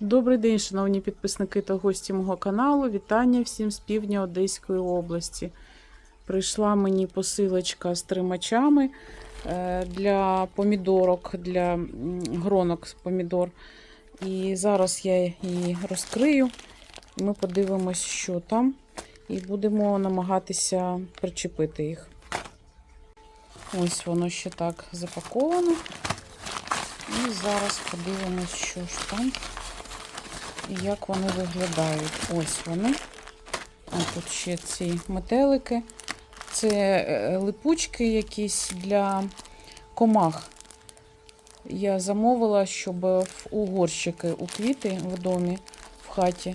Добрий день, шановні підписники та гості мого каналу. Вітання всім з півдня Одеської області. Прийшла мені посилочка з тримачами е, для помідорок, для гронок з помідор. І зараз я її розкрию, ми подивимось, що там, і будемо намагатися причепити їх. Ось воно ще так запаковано. І зараз подивимось, що ж там і як вони виглядають. Ось вони. А тут ще ці метелики. Це е, липучки якісь для комах. Я замовила, щоб в угорщики у квіти в домі, в хаті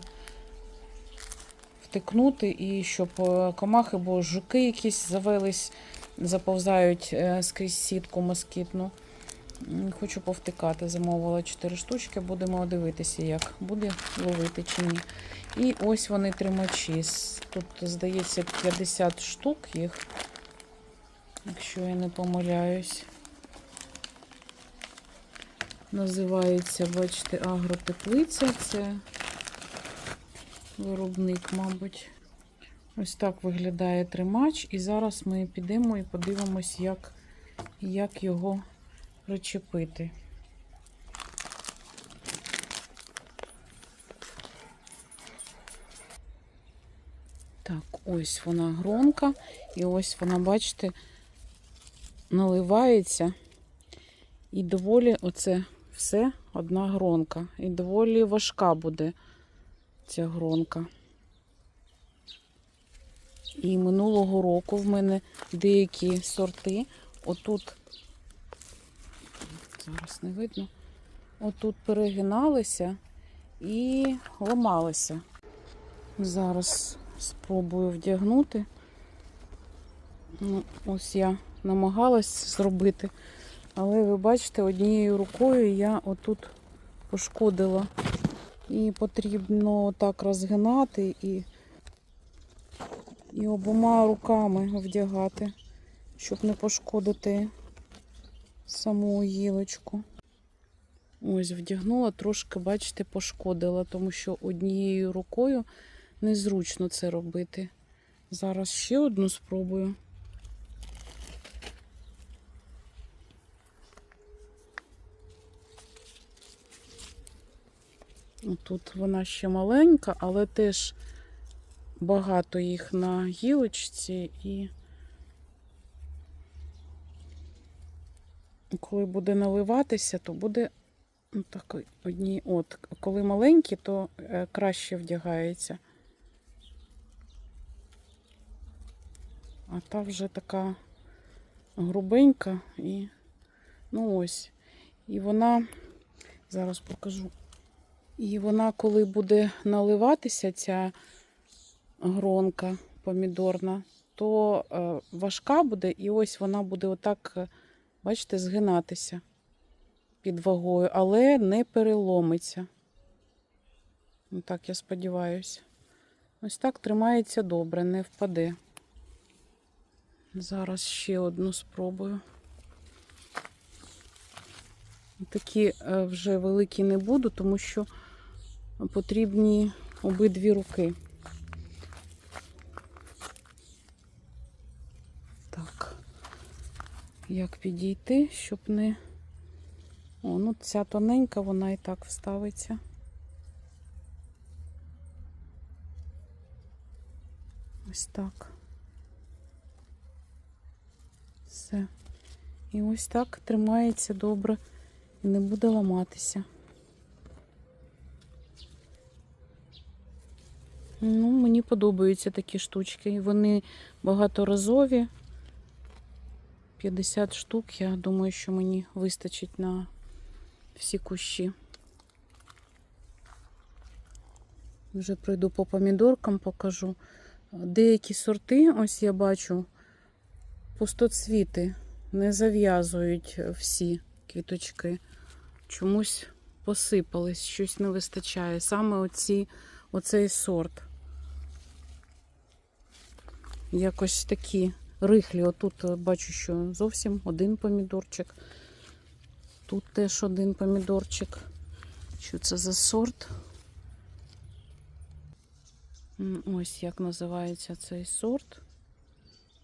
втикнути, і щоб е, комахи, бо жуки якісь завелись, заповзають е, скрізь сітку москітну. Хочу повтикати. Замовила 4 штучки. Будемо дивитися, як буде ловити чи ні. І ось вони тримачі. Тут, здається, 50 штук їх, якщо я не помиляюсь. Називається, бачите, агротеплиця. Це виробник, мабуть. Ось так виглядає тримач. І зараз ми підемо і подивимось, як, як його причепити. Так, ось вона гронка, і ось вона, бачите, наливається. І доволі оце все одна гронка. І доволі важка буде ця гронка. І минулого року в мене деякі сорти. Отут зараз не видно. Отут перегиналися і ламалися. Зараз спробую вдягнути. Ну, ось я намагалась зробити, але ви бачите, однією рукою я отут пошкодила. І потрібно так розгинати і, і обома руками вдягати, щоб не пошкодити саму гілочку. Ось, вдягнула, трошки, бачите, пошкодила, тому що однією рукою незручно це робити. Зараз ще одну спробую. Тут вона ще маленька, але теж багато їх на гілочці і коли буде наливатися, то буде ну, так одні. От, коли маленькі, то е, краще вдягається. А та вже така грубенька і ну ось. І вона, зараз покажу. І вона, коли буде наливатися, ця гронка помідорна, то е, важка буде, і ось вона буде отак, е, бачите, згинатися під вагою, але не переломиться. Ну, так, я сподіваюся. Ось так тримається добре, не впаде. Зараз ще одну спробую. Такі е, вже великі не буду, тому що потрібні обидві руки. Так, як підійти, щоб не. О, ну ця тоненька, вона і так вставиться. Ось так. Все. І ось так тримається добре і не буде ламатися. Ну, мені подобаються такі штучки. Вони багаторазові. 50 штук, я думаю, що мені вистачить на всі кущі. Вже пройду по помідоркам, покажу. Деякі сорти, ось я бачу, пустоцвіти не зав'язують всі квіточки. Чомусь посипались, щось не вистачає. Саме оці, оцей сорт. Якось такі рихлі. Отут е, бачу, що зовсім один помідорчик. Тут теж один помідорчик. Що це за сорт? Ось як називається цей сорт.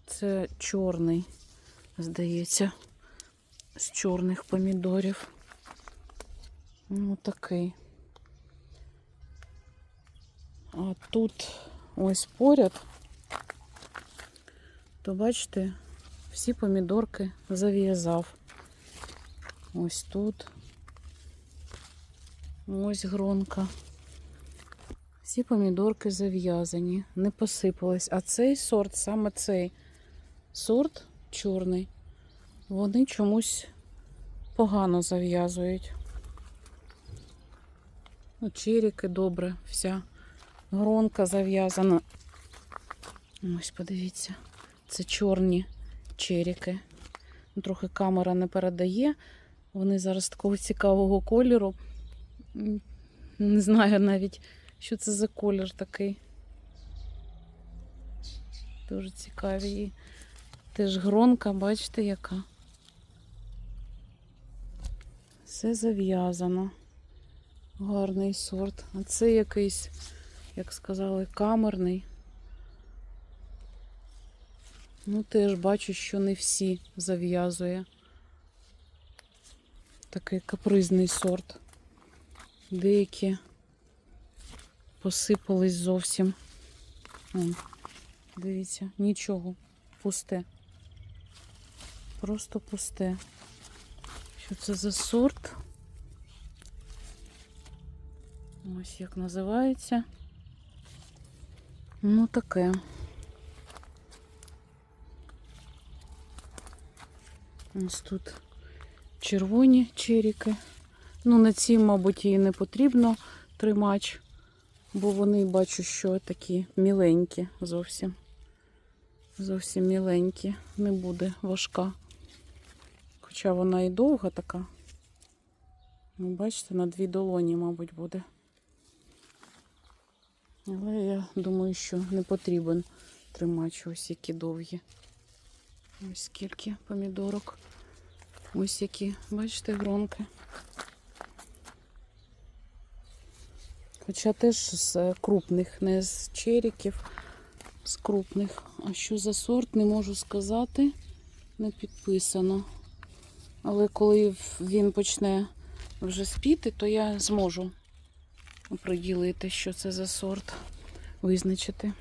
Це чорний, здається, з чорних помідорів. Ну, такий. А тут ось поряд, то бачите, всі помідорки зав'язав. Ось тут. Ось гронка. Всі помідорки зав'язані, не посипались. А цей сорт, саме цей сорт чорний, вони чомусь погано зав'язують. Ну, черіки добре, вся гронка зав'язана. Ось, подивіться, це чорні черіки. Трохи камера не передає. Вони зараз такого цікавого кольору. Не знаю навіть, що це за колір такий. Дуже цікаві. І теж гронка, бачите, яка. Все зав'язано. Гарний сорт. А це якийсь, як сказали, камерний. Ну, теж бачу, що не всі зав'язує. Такий капризний сорт. Деякі посипались зовсім. Вон, дивіться, нічого, пусте. Просто пусте. Що це за сорт? Ось як називається. Ну, таке. Ось тут червоні черіки. Ну, на ці, мабуть, і не потрібно тримач, бо вони бачу, що такі міленькі зовсім. Зовсім міленькі. Не буде важка. Хоча вона і довга така. Ну, бачите, на дві долоні, мабуть, буде. Але я думаю, що не потрібен тримач ось які довгі. Ось скільки помідорок. Ось які, бачите, гронки. Хоча теж з крупних, не з черіків, з крупних. А що за сорт, не можу сказати. Не підписано. Але коли він почне вже спіти, то я зможу приділити, що це за сорт, визначити.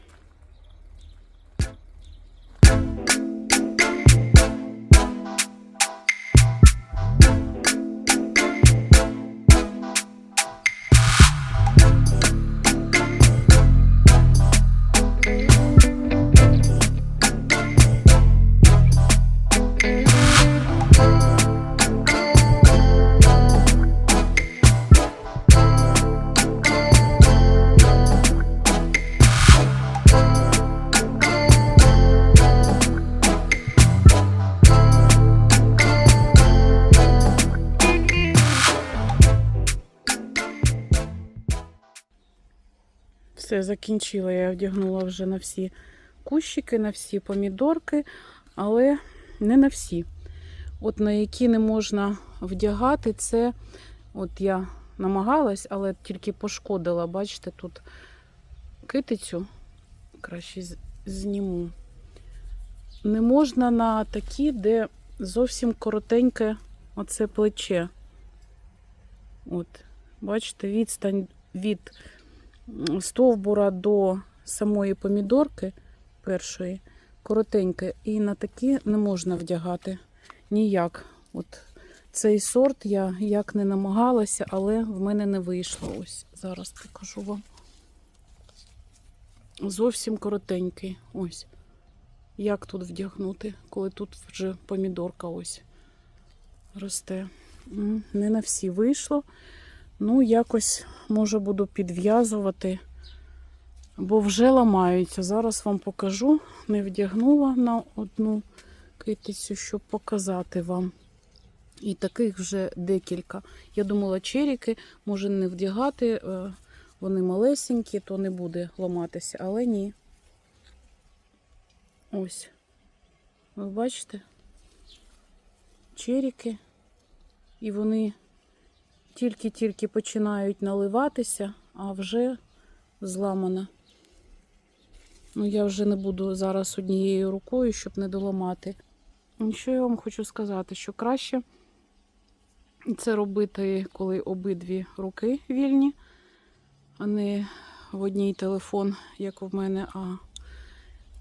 Все, закінчила. Я вдягнула вже на всі кущики, на всі помідорки, але не на всі. От на які не можна вдягати, це от я намагалась, але тільки пошкодила. Бачите, тут китицю краще зніму. Не можна на такі, де зовсім коротеньке оце плече. От, бачите, відстань від стовбура до самої помідорки першої коротеньке. І на такі не можна вдягати ніяк. От цей сорт я як не намагалася, але в мене не вийшло. Ось зараз покажу вам. Зовсім коротенький. Ось. Як тут вдягнути, коли тут вже помідорка ось росте. Не на всі вийшло. Ну, якось, може, буду підв'язувати, бо вже ламаються. Зараз вам покажу. Не вдягнула на одну китицю, щоб показати вам. І таких вже декілька. Я думала, черіки може не вдягати, е, вони малесенькі, то не буде ламатися, але ні. Ось. Ви бачите? Черіки. І вони Тільки-тільки починають наливатися, а вже зламана. Ну, я вже не буду зараз однією рукою, щоб не доламати. Що я вам хочу сказати, що краще це робити, коли обидві руки вільні, а не в одній телефон, як в мене, а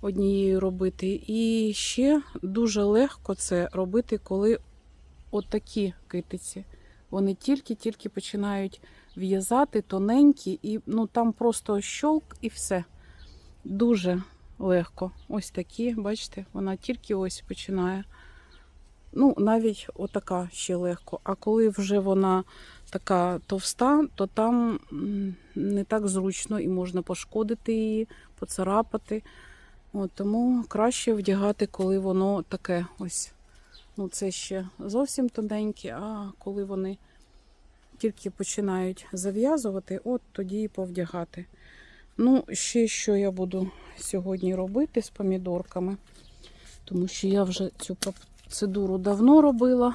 однією робити. І ще дуже легко це робити, коли отакі китиці. Вони тільки-тільки починають в'язати тоненькі, і ну, там просто щолк і все. Дуже легко. Ось такі, бачите, вона тільки ось починає. Ну, навіть отака ще легко. А коли вже вона така товста, то там не так зручно і можна пошкодити її, поцарапати. От, тому краще вдягати, коли воно таке ось. Ну, це ще зовсім тоненькі, а коли вони тільки починають зав'язувати, от тоді і повдягати. Ну, ще що я буду сьогодні робити з помідорками, тому що я вже цю процедуру давно робила.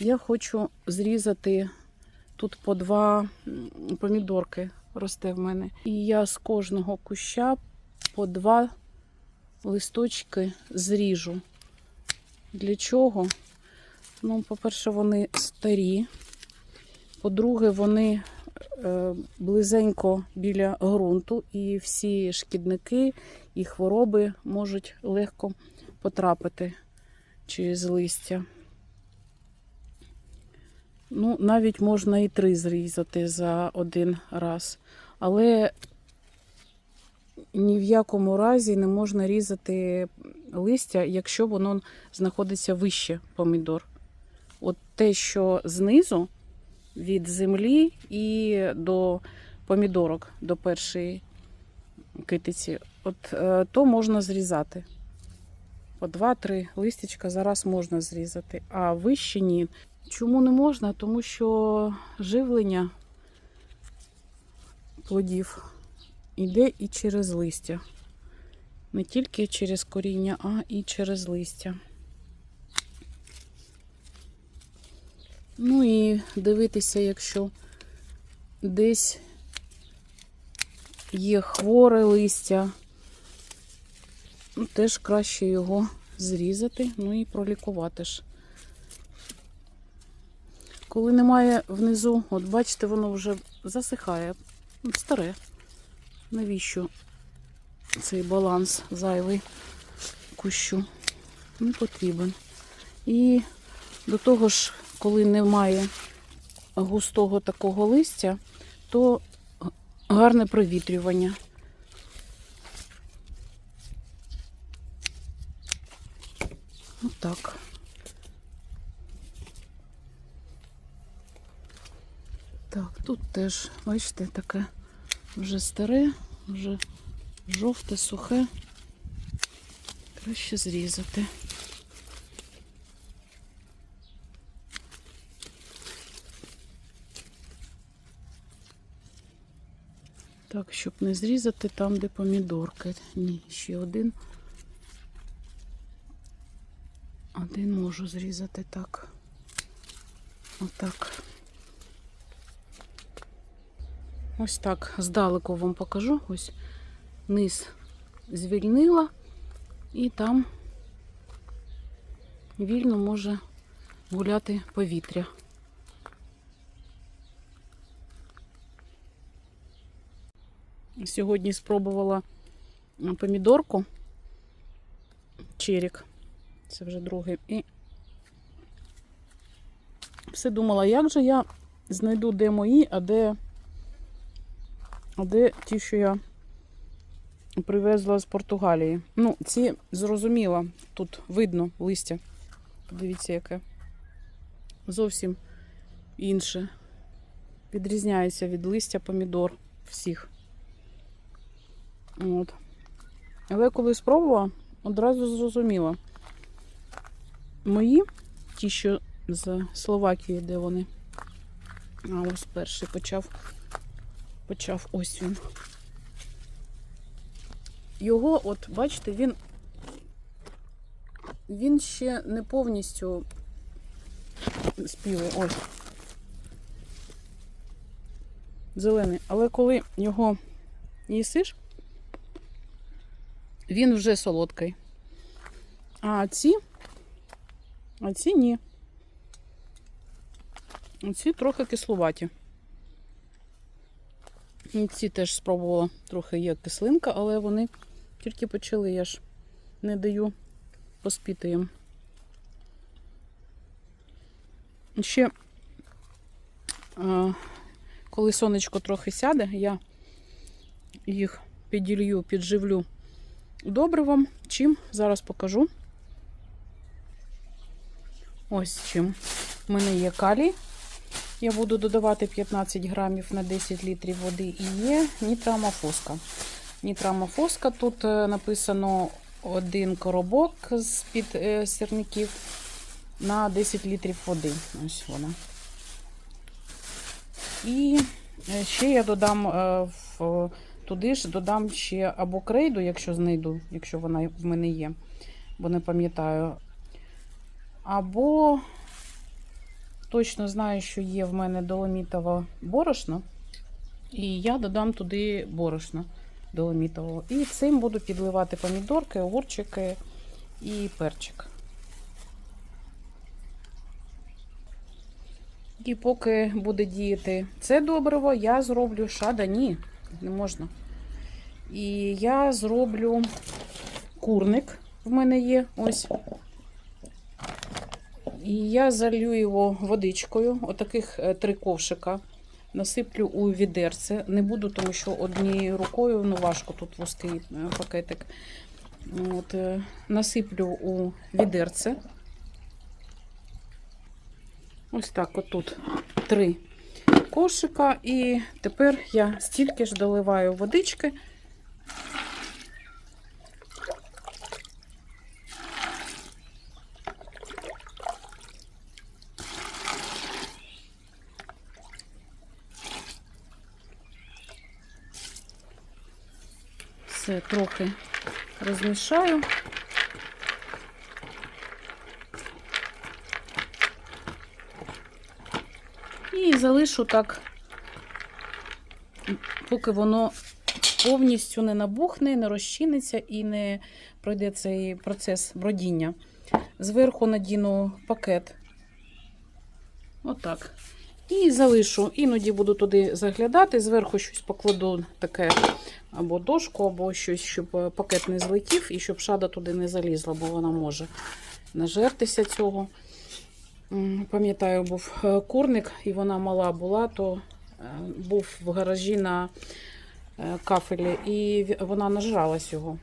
Я хочу зрізати тут по два помідорки росте в мене. І я з кожного куща по два листочки зріжу. Для чого? Ну, по-перше, вони старі. По-друге, вони е, близенько біля ґрунту, і всі шкідники і хвороби можуть легко потрапити через листя. Ну, навіть можна і три зрізати за один раз. Але ні в якому разі не можна різати листя, якщо воно знаходиться вище помідор. От те, що знизу від землі і до помідорок, до першої китиці, от е, то можна зрізати. По два-три листячка зараз можна зрізати, а вище ні. Чому не можна? Тому що живлення плодів йде і через листя. Не тільки через коріння, а і через листя. Ну і дивитися, якщо десь є хворе листя, ну, теж краще його зрізати, ну і пролікувати ж. Коли немає внизу, от бачите, воно вже засихає, старе. Навіщо цей баланс зайвий кущу? Не потрібен. І до того ж, коли немає густого такого листя, то гарне провітрювання. Отак. Так, тут теж, бачите, таке вже старе, вже жовте, сухе. Краще зрізати. Так, щоб не зрізати там, де помідорки. Ні, ще один. Один можу зрізати так. Отак. Ось так здалеку вам покажу. Ось низ звільнила, і там вільно може гуляти повітря. Сьогодні спробувала помідорку, черік, це вже другий, і все думала, як же я знайду, де мої, а де, а де ті, що я привезла з Португалії. Ну, ці зрозуміло, тут видно листя. Подивіться, яке. Зовсім інше. Відрізняється від листя помідор всіх. От. Але коли спробувала, одразу зрозуміла. Мої, ті, що з Словакії, де вони. А ось перший почав. Почав ось він. Його, от, бачите, він. Він ще не повністю спілий. Ось. зелений. Але коли його їсиш, він вже солодкий. А ці, а ці ні. Ці трохи кислуваті. Ці теж спробувала трохи є кислинка, але вони тільки почали, я ж не даю поспіти їм. Ще, коли сонечко трохи сяде, я їх піділью, підживлю добривом. Чим? Зараз покажу. Ось чим. У мене є калій. Я буду додавати 15 грамів на 10 літрів води і є нітрамофоска. Нітрамофоска тут е, написано один коробок з-під е, сірників на 10 літрів води. Ось вона. І е, ще я додам в, туди ж додам ще або крейду, якщо знайду, якщо вона в мене є, бо не пам'ятаю. Або точно знаю, що є в мене доломітове борошно. І я додам туди борошно доломітового. І цим буду підливати помідорки, огурчики і перчик. І поки буде діяти це добриво, я зроблю шада. Ні, не можна. І я зроблю курник. В мене є ось. І я залью його водичкою, отаких е, три ковшика. Насиплю у відерце. Не буду, тому що однією рукою ну важко тут вузький е, пакетик. От, е, насиплю у відерце. Ось так, отут три кошика. І тепер я стільки ж доливаю водички. Все трохи розмішаю. І залишу так, поки воно повністю не набухне, не розчиниться і не пройде цей процес бродіння. Зверху надіну пакет. Отак. І залишу. Іноді буду туди заглядати, зверху щось покладу таке або дошку, або щось, щоб е, пакет не злетів і щоб шада туди не залізла, бо вона може нажертися цього. Пам'ятаю, був е, курник, і вона мала була, то е, був в гаражі на кафелі, і вона нажралась його.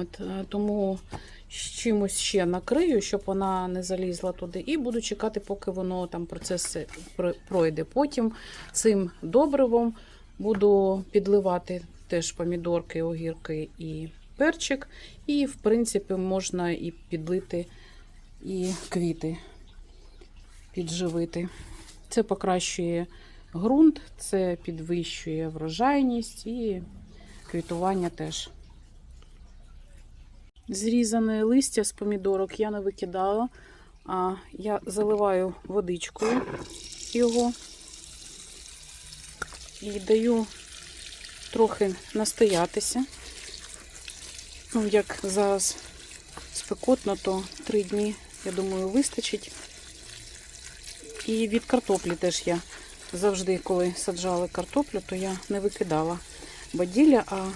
От, е, тому чимось ще накрию, щоб вона не залізла туди, і буду чекати, поки воно там процес е, пройде. Потім цим добривом буду підливати теж помідорки, огірки і перчик. І, в принципі, можна і підлити і квіти підживити. Це покращує ґрунт, це підвищує врожайність і квітування теж. Зрізане листя з помідорок я не викидала, а я заливаю водичкою його і даю трохи настоятися. Ну, як зараз спекотно, то три дні, я думаю, вистачить. І від картоплі теж я завжди, коли саджали картоплю, то я не викидала баділля, а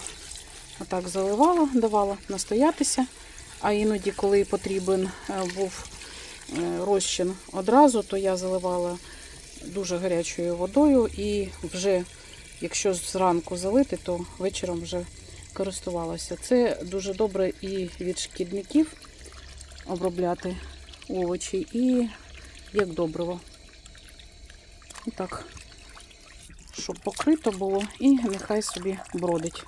отак заливала, давала настоятися. А іноді, коли потрібен е, був е, розчин одразу, то я заливала дуже гарячою водою і вже, якщо зранку залити, то вечором вже користувалася. Це дуже добре і від шкідників обробляти овочі, і як добриво. І так, щоб покрито було, і нехай собі бродить.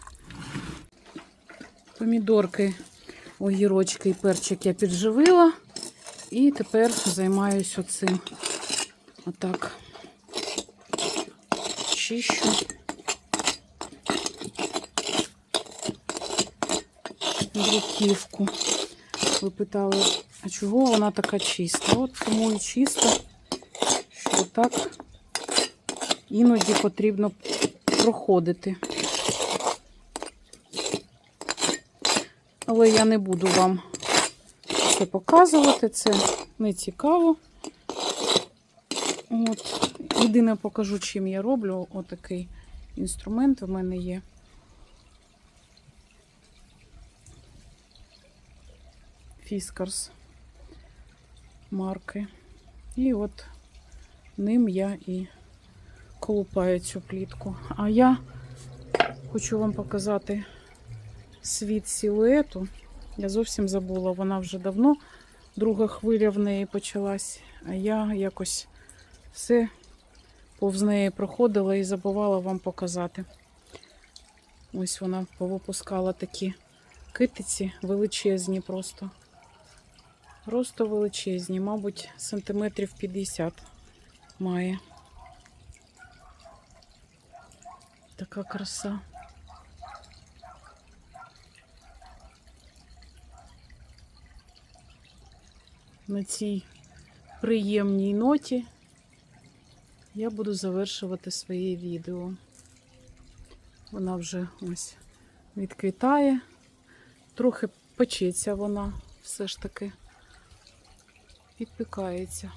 Помідорки, огірочки і перчик я підживила. І тепер займаюся цим. Отак. Чищу. Бруківку. Ви питали, а чого вона така чиста? От тому і чиста, що так іноді потрібно проходити. Але я не буду вам це показувати, це не цікаво. От. Єдине покажу, чим я роблю. Отакий інструмент у мене є. Фіскарс марки. І от ним я і колупаю цю плітку. А я хочу вам показати світ силуету. Я зовсім забула, вона вже давно. Друга хвиля в неї почалась, а я якось все повз неї проходила і забувала вам показати. Ось вона повипускала такі китиці величезні просто. Просто величезні, мабуть, сантиметрів 50 має. Така краса. На цій приємній ноті я буду завершувати своє відео. Вона вже ось відквітає, трохи печеться вона все ж таки підпікається.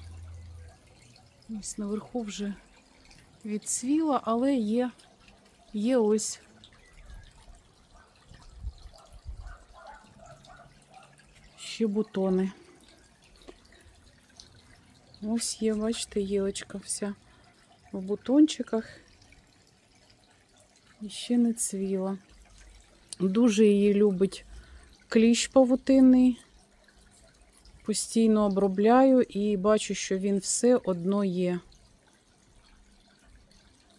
Ось наверху вже відцвіла, але є, є ось ще бутони. Ось є, бачите, гілочка вся в бутончиках. І ще не цвіла. Дуже її любить кліщ павутинний. Постійно обробляю і бачу, що він все одно є.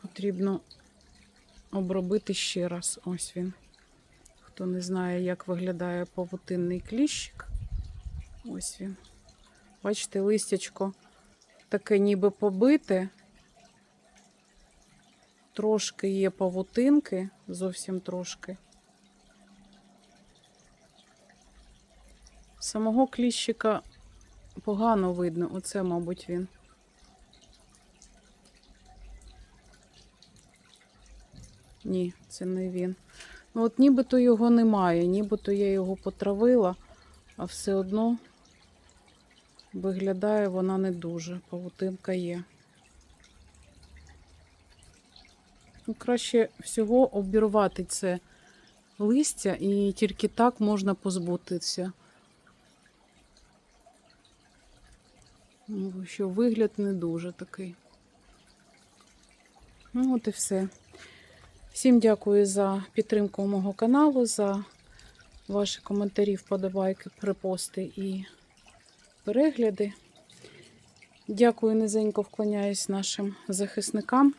Потрібно обробити ще раз. Ось він. Хто не знає, як виглядає павутинний кліщик. Ось він. Бачите, листячко таке ніби побите. Трошки є павутинки, зовсім трошки. Самого кліщика погано видно. Оце, мабуть, він. Ні, це не він. Ну, от нібито його немає, нібито я його потравила, а все одно виглядає вона не дуже. Павутинка є. Ну, краще всього обірвати це листя, і тільки так можна позбутися. Що вигляд не дуже такий. Ну, от і все. Всім дякую за підтримку мого каналу, за ваші коментарі, вподобайки, припости і перегляди. Дякую, низенько вклоняюсь нашим захисникам.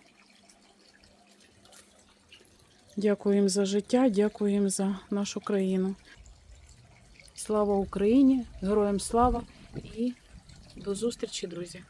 Дякую їм за життя, дякую їм за нашу країну. Слава Україні! Героям слава і до зустрічі, друзі!